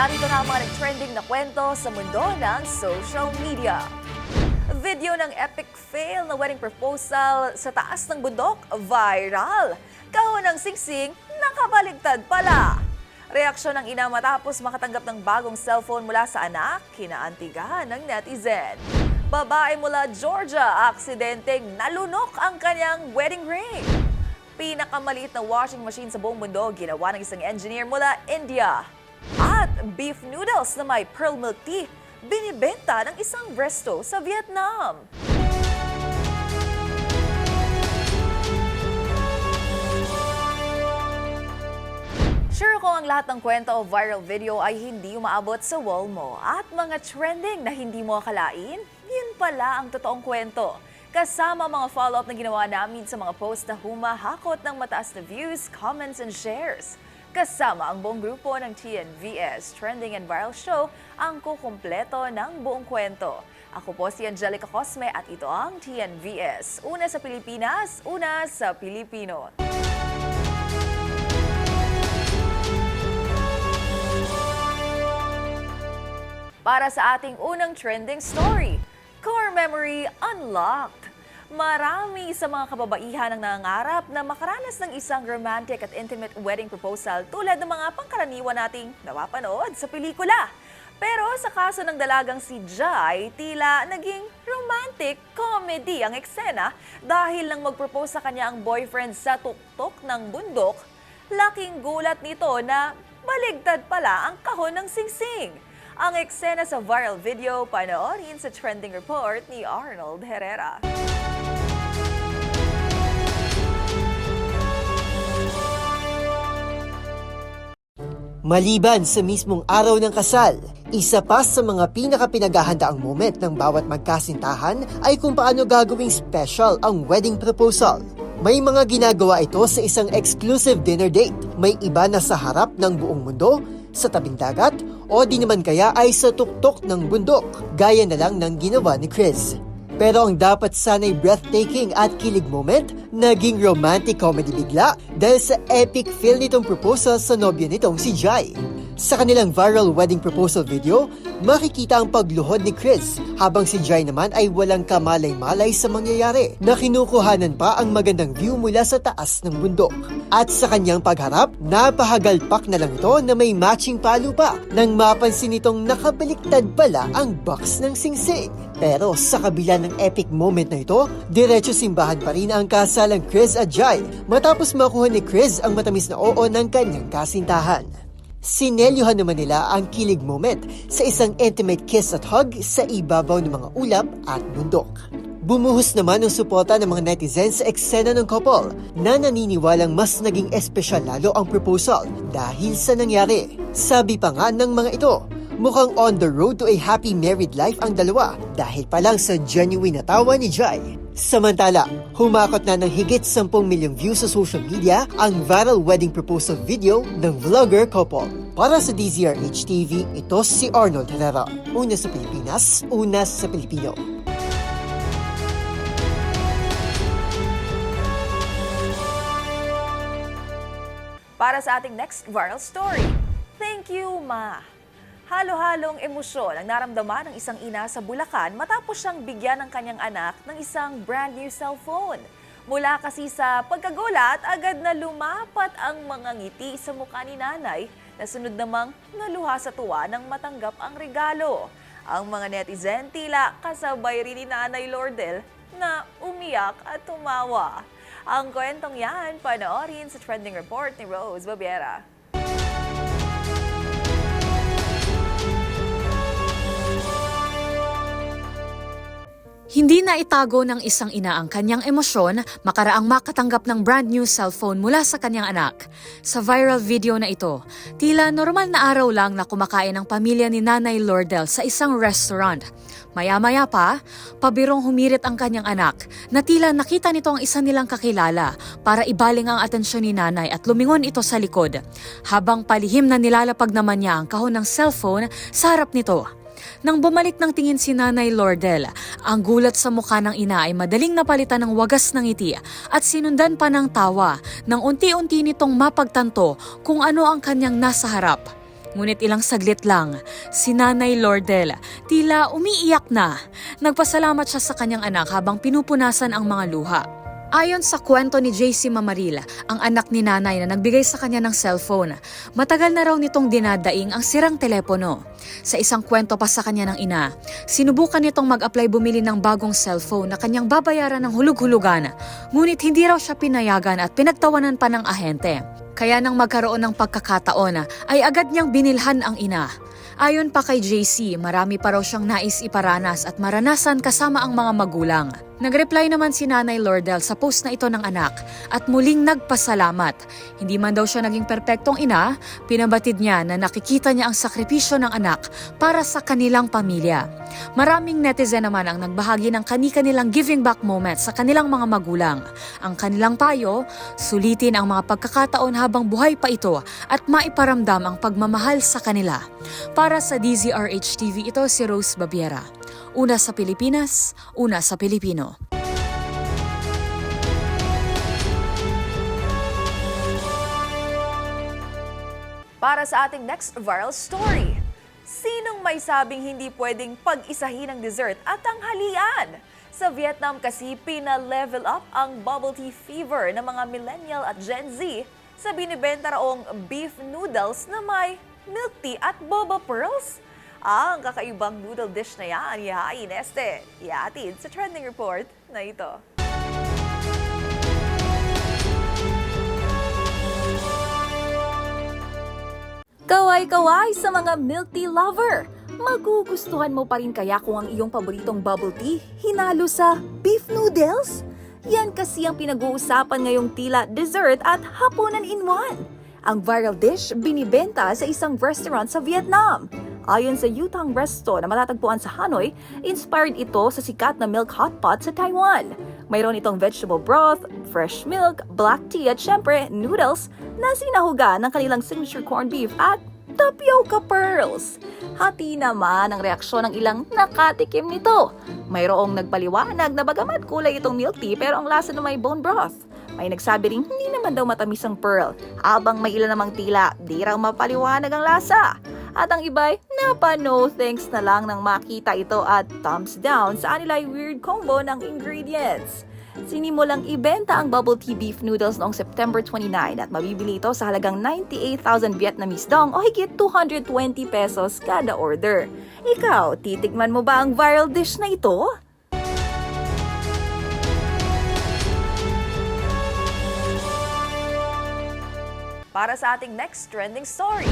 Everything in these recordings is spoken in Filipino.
Narito na ang mga trending na kwento sa mundo ng social media. Video ng epic fail na wedding proposal sa taas ng bundok, viral. Kahon ng singsing, nakabaligtad pala. Reaksyon ng ina matapos makatanggap ng bagong cellphone mula sa anak, kinaantigahan ng netizen. Babae mula Georgia, aksidenteng nalunok ang kanyang wedding ring. Pinakamaliit na washing machine sa buong mundo, ginawa ng isang engineer mula India. At beef noodles na may pearl milk tea, binibenta ng isang resto sa Vietnam. Sure kung ang lahat ng kwento o viral video ay hindi umaabot sa wall mo at mga trending na hindi mo akalain, yun pala ang totoong kwento. Kasama mga follow-up na ginawa namin sa mga post na humahakot ng mataas na views, comments, and shares. Kasama ang buong grupo ng TNVS Trending and Viral Show ang kukumpleto ng buong kwento. Ako po si Angelica Cosme at ito ang TNVS. Una sa Pilipinas, una sa Pilipino. Para sa ating unang trending story, Core Memory Unlocked. Marami sa mga kababaihan ang nangangarap na makaranas ng isang romantic at intimate wedding proposal tulad ng mga pangkaraniwan nating napapanood sa pelikula. Pero sa kaso ng dalagang si Jai, tila naging romantic comedy ang eksena dahil nang mag-propose sa kanya ang boyfriend sa tuktok ng bundok, laking gulat nito na baligtad pala ang kahon ng singsing. Ang eksena sa viral video, panoorin sa trending report ni Arnold Herrera. Maliban sa mismong araw ng kasal, isa pa sa mga pinakapinaghahandaang moment ng bawat magkasintahan ay kung paano gagawing special ang wedding proposal. May mga ginagawa ito sa isang exclusive dinner date. May iba na sa harap ng buong mundo, sa tabing dagat, o di naman kaya ay sa tuktok ng bundok, gaya na lang ng ginawa ni Chris. Pero ang dapat sana'y breathtaking at kilig moment, naging romantic comedy bigla dahil sa epic feel nitong proposal sa nobyo nitong si Jai. Sa kanilang viral wedding proposal video, makikita ang pagluhod ni Chris habang si Jai naman ay walang kamalay-malay sa mangyayari na kinukuhanan pa ang magandang view mula sa taas ng bundok. At sa kanyang pagharap, napahagalpak na lang ito na may matching palo pa nang mapansin nitong nakabaliktad pala ang box ng singsing. Pero sa kabila ng epic moment na ito, diretso simbahan pa rin ang kasalang Chris at Jai matapos makuha ni Chris ang matamis na oo ng kanyang kasintahan. Sinelyuhan naman nila ang kilig moment sa isang intimate kiss at hug sa ibabaw ng mga ulap at bundok. Bumuhos naman ang suporta ng mga netizens sa eksena ng couple na naniniwalang mas naging espesyal lalo ang proposal dahil sa nangyari. Sabi pa nga ng mga ito, mukhang on the road to a happy married life ang dalawa dahil pa lang sa genuine na tawa ni Jai. Samantala, humakot na ng higit 10 milyong views sa social media ang viral wedding proposal video ng vlogger couple. Para sa DZRH TV, ito si Arnold Herrera. Una sa Pilipinas, una sa Pilipino. Para sa ating next viral story, Thank you, Ma! Halo-halong emosyon ang naramdaman ng isang ina sa Bulacan matapos siyang bigyan ng kanyang anak ng isang brand new cellphone. Mula kasi sa pagkagulat, agad na lumapat ang mga ngiti sa mukha ni nanay na sunod namang naluha sa tuwa nang matanggap ang regalo. Ang mga netizen tila kasabay rin ni Nanay Lordel na umiyak at tumawa. Ang kwentong yan, panoorin sa trending report ni Rose Babiera. Hindi na itago ng isang ina ang kanyang emosyon makaraang makatanggap ng brand new cellphone mula sa kanyang anak. Sa viral video na ito, tila normal na araw lang na kumakain ang pamilya ni Nanay Lordel sa isang restaurant. Maya-maya pa, pabirong humirit ang kanyang anak na tila nakita nito ang isa nilang kakilala para ibaling ang atensyon ni nanay at lumingon ito sa likod. Habang palihim na nilalapag naman niya ang kahon ng cellphone sa harap nito. Nang bumalik ng tingin si Nanay Lordel, ang gulat sa mukha ng ina ay madaling napalitan ng wagas ng ngiti at sinundan pa ng tawa nang unti-unti nitong mapagtanto kung ano ang kanyang nasa harap. Ngunit ilang saglit lang, si Nanay Lordel tila umiiyak na. Nagpasalamat siya sa kanyang anak habang pinupunasan ang mga luha. Ayon sa kwento ni JC Mamaril, ang anak ni nanay na nagbigay sa kanya ng cellphone, matagal na raw nitong dinadaing ang sirang telepono. Sa isang kwento pa sa kanya ng ina, sinubukan nitong mag-apply bumili ng bagong cellphone na kanyang babayaran ng hulug-hulugan, ngunit hindi raw siya pinayagan at pinagtawanan pa ng ahente. Kaya nang magkaroon ng pagkakataon, ay agad niyang binilhan ang ina. Ayon pa kay JC, marami pa raw siyang nais iparanas at maranasan kasama ang mga magulang. Nagreply naman si Nanay Lordel sa post na ito ng anak at muling nagpasalamat. Hindi man daw siya naging perpektong ina, pinabatid niya na nakikita niya ang sakripisyo ng anak para sa kanilang pamilya. Maraming netizen naman ang nagbahagi ng kani-kanilang giving back moment sa kanilang mga magulang. Ang kanilang payo, sulitin ang mga pagkakataon habang buhay pa ito at maiparamdam ang pagmamahal sa kanila. Para sa DZRH TV, ito si Rose Babiera. Una sa Pilipinas, una sa Pilipino. Para sa ating next viral story, sinong may sabing hindi pwedeng pag-isahin ang dessert at tanghalian? Sa Vietnam kasi pina-level up ang bubble tea fever ng mga millennial at Gen Z sa binibenta raong beef noodles na may milk tea at boba pearls. Ang kakaibang noodle dish na yan, yahain este, iatid sa trending report na ito. Kaway-kaway sa mga milk tea lover! Magugustuhan mo pa rin kaya kung ang iyong paboritong bubble tea hinalo sa beef noodles? Yan kasi ang pinag-uusapan ngayong tila dessert at hapunan in one. Ang viral dish binibenta sa isang restaurant sa Vietnam. Ayon sa Yutang Resto na matatagpuan sa Hanoi, inspired ito sa sikat na milk hot pot sa Taiwan. Mayroon itong vegetable broth, fresh milk, black tea at syempre noodles na sinahuga ng kanilang signature corned beef at tapioca pearls. Hati naman ang reaksyon ng ilang nakatikim nito. Mayroong nagpaliwanag na bagamat kulay itong milk tea pero ang lasa na may bone broth. May nagsabi ring hindi naman daw matamis ang pearl, abang may ilan namang tila, di raw mapaliwanag ang lasa. At ang iba'y napano thanks na lang nang makita ito at thumbs down sa anilay weird combo ng ingredients. Sinimulang ibenta ang bubble tea beef noodles noong September 29 at mabibili ito sa halagang 98,000 Vietnamese dong o higit 220 pesos kada order. Ikaw, titikman mo ba ang viral dish na ito? Para sa ating next trending story,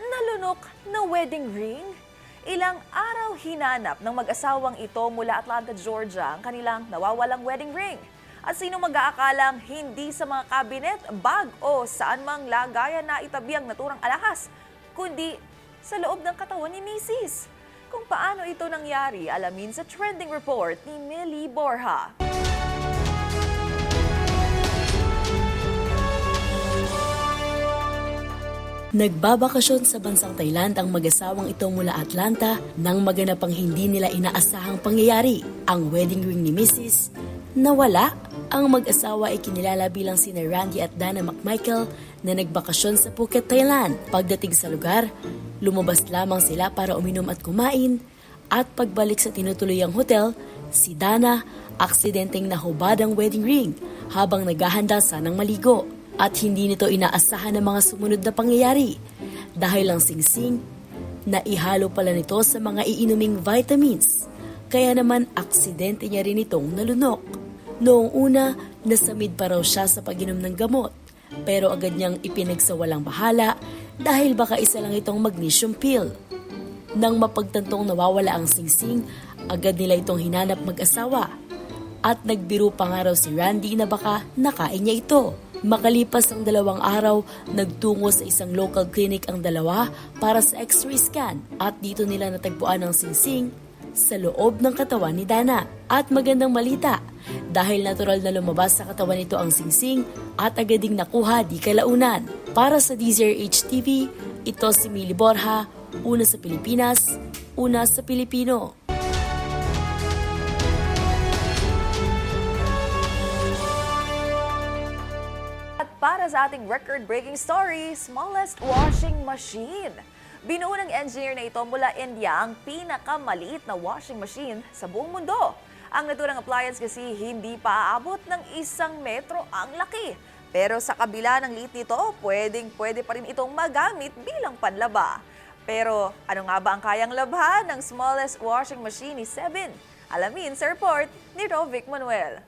nalunok na wedding ring? Ilang araw hinanap ng mag-asawang ito mula Atlanta, Georgia ang kanilang nawawalang wedding ring. At sino mag-aakalang hindi sa mga kabinet, bag o saan mang lagayan na itabi ang naturang alahas, kundi sa loob ng katawan ni Mrs. Kung paano ito nangyari, alamin sa trending report ni Millie Borja. Nagbabakasyon sa bansang Thailand ang mag-asawang ito mula Atlanta nang maganap ang hindi nila inaasahang pangyayari. Ang wedding ring ni Mrs. nawala. Ang mag-asawa ay kinilala bilang sina Randy at Dana McMichael na nagbakasyon sa Phuket, Thailand. Pagdating sa lugar, lumabas lamang sila para uminom at kumain. At pagbalik sa tinutuluyang hotel, si Dana aksidenteng nahubad ang wedding ring habang naghahanda sanang maligo at hindi nito inaasahan ng mga sumunod na pangyayari dahil ang singsing na ihalo pala nito sa mga iinuming vitamins. Kaya naman aksidente niya rin itong nalunok. Noong una, nasamid pa raw siya sa pag-inom ng gamot pero agad niyang ipinagsawalang bahala dahil baka isa lang itong magnesium pill. Nang mapagtantong nawawala ang singsing, agad nila itong hinanap mag-asawa. At nagbiro pa nga raw si Randy na baka nakain niya ito. Makalipas ang dalawang araw, nagtungo sa isang local clinic ang dalawa para sa x-ray scan at dito nila natagpuan ang singsing sa loob ng katawan ni Dana. At magandang malita, dahil natural na lumabas sa katawan nito ang singsing at agad ding nakuha di kalaunan. Para sa DZRH TV, ito si Mili Borja, una sa Pilipinas, una sa Pilipino. At para sa ating record-breaking story, smallest washing machine. Binuo ng engineer na ito mula India ang pinakamaliit na washing machine sa buong mundo. Ang naturang appliance kasi hindi pa aabot ng isang metro ang laki. Pero sa kabila ng liit nito, pwedeng pwede pa rin itong magamit bilang panlaba. Pero ano nga ba ang kayang labhan ng smallest washing machine ni Seven? Alamin sa report ni Rovic Manuel.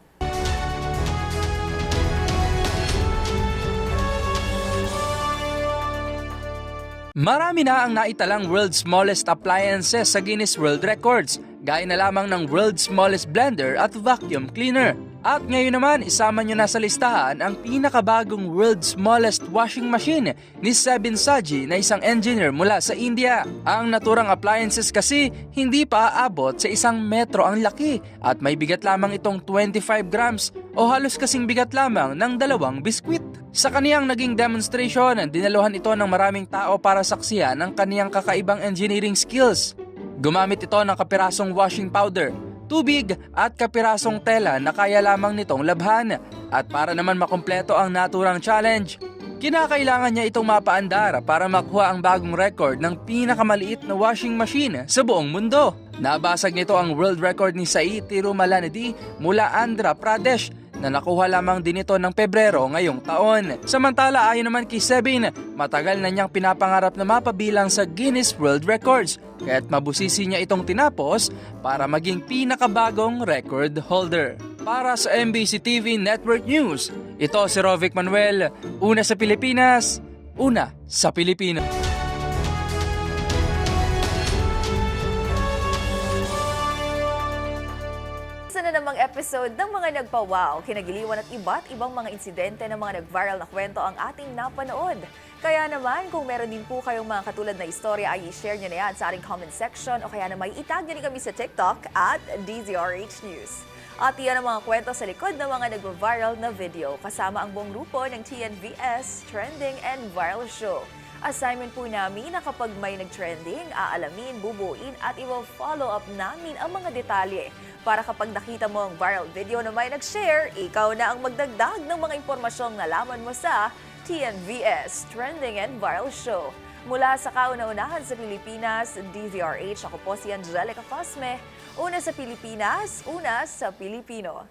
Marami na ang naitalang world's smallest appliances sa Guinness World Records, gaya na lamang ng world's smallest blender at vacuum cleaner. At ngayon naman, isama nyo na sa listahan ang pinakabagong world's smallest washing machine ni Sebin Saji na isang engineer mula sa India. Ang naturang appliances kasi hindi pa aabot sa isang metro ang laki at may bigat lamang itong 25 grams o halos kasing bigat lamang ng dalawang biskwit. Sa kaniyang naging demonstration, dinaluhan ito ng maraming tao para saksiyan ang kaniyang kakaibang engineering skills. Gumamit ito ng kapirasong washing powder, tubig at kapirasong tela na kaya lamang nitong labhan. At para naman makumpleto ang naturang challenge, kinakailangan niya itong mapaandar para makuha ang bagong record ng pinakamaliit na washing machine sa buong mundo. Nabasag nito ang world record ni Sai Tirumalanidi mula Andhra Pradesh na nakuha lamang din ito ng Pebrero ngayong taon. Samantala ayon naman kay Sebin, matagal na niyang pinapangarap na mapabilang sa Guinness World Records kaya't mabusisi niya itong tinapos para maging pinakabagong record holder. Para sa MBC TV Network News, ito si Rovic Manuel, una sa Pilipinas, una sa Pilipino. Episode ng mga nagpa-wow, kinagiliwan at iba't ibang mga insidente ng mga nag-viral na kwento ang ating napanood. Kaya naman, kung meron din po kayong mga katulad na istorya, ay i-share nyo na yan sa ating comment section o kaya naman itag nyo kami sa TikTok at DZRH News. At iyan ang mga kwento sa likod ng mga nag-viral na video kasama ang buong grupo ng TNVS Trending and Viral Show. Assignment po namin na kapag may nag-trending, aalamin, bubuin at i-follow up namin ang mga detalye. Para kapag nakita mo ang viral video na may nag-share, ikaw na ang magdagdag ng mga impormasyong nalaman mo sa TNVS Trending and Viral Show. Mula sa kauna-unahan sa Pilipinas, DZRH, ako po si Angelica Cosme. Una sa Pilipinas, una sa Pilipino.